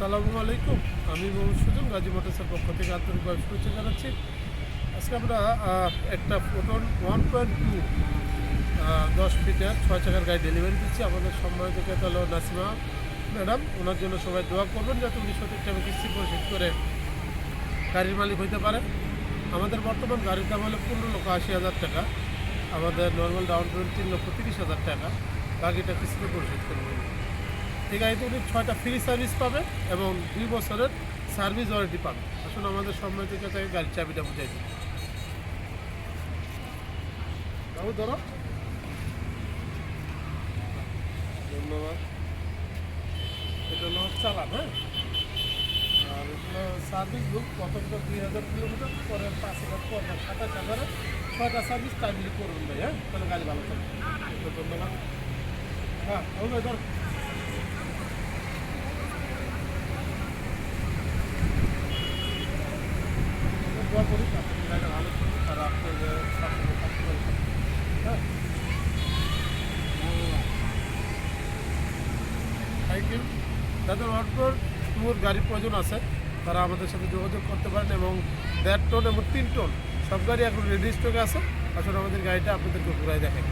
আসসালামু আলাইকুম। আমি মোহাম্মদ সুজন, গাজী মোটরসের পক্ষ থেকে আন্তরিকভাবে শুভেচ্ছা জানাচ্ছি। আজকে আমরা একটা ফোটন ওয়ান পয়েন্ট টু দশ ফিটের ছয় চাকার গাড়ি ডেলিভারি দিচ্ছি। আমাদের সম্মানিত ক্রেতা হলো নাসিমা ম্যাডাম, ওনার জন্য সবাই দোয়া করবেন যাতে উনি সঠিক টাইমে কিস্তি পরিশোধ করে গাড়ির মালিক হইতে পারে আমাদের বর্তমান গাড়ির দাম হলো পনেরো লক্ষ আশি হাজার টাকা। আমাদের নর্মাল ডাউন পেমেন্ট তিন লক্ষ তিরিশ হাজার টাকা। বাকিটা কিস্তিতে পরিশোধ করে দেবেন এই গাড়িতে উনি ছয়টা ফ্রি সার্ভিস পাবে এবং দুই বছরের সার্ভিস ওয়ারেন্টি পাবে। আসলে আমাদের সম্মানিত থেকে গাড়ির চাবিটা বুঝাই দিই। বাবু, ধরো। ধন্যবাদ। এটা হলো চালান হ্যাঁ? আর এগুলো সার্ভিস বুক প্রথমটা দুই হাজার কিলোমিটার, পরে পাঁচ হাজার, পরে সাতাশ হাজারে ছয়টা সার্ভিস টাইমলি করবেন ভাই হ্যাঁ? তাহলে গাড়ি ভালো থাকবে। ধন্যবাদ। হ্যাঁ ওকে ধর দোয়া করি আপনি গাড়িটা ভালো করুন আর আপনার সাথে থাকতে পারেন হ্যাঁ থ্যাংক তাদের অটোর টুর গাড়ির প্রয়োজন আছে। তারা আমাদের সাথে যোগাযোগ করতে পারেন এবং দেড় টন এবং তিন টন সব গাড়ি এখন রেডি স্টকে আছে। আসলে আমাদের গাড়িটা আপনাদেরকে ঘুরাই দেখাই।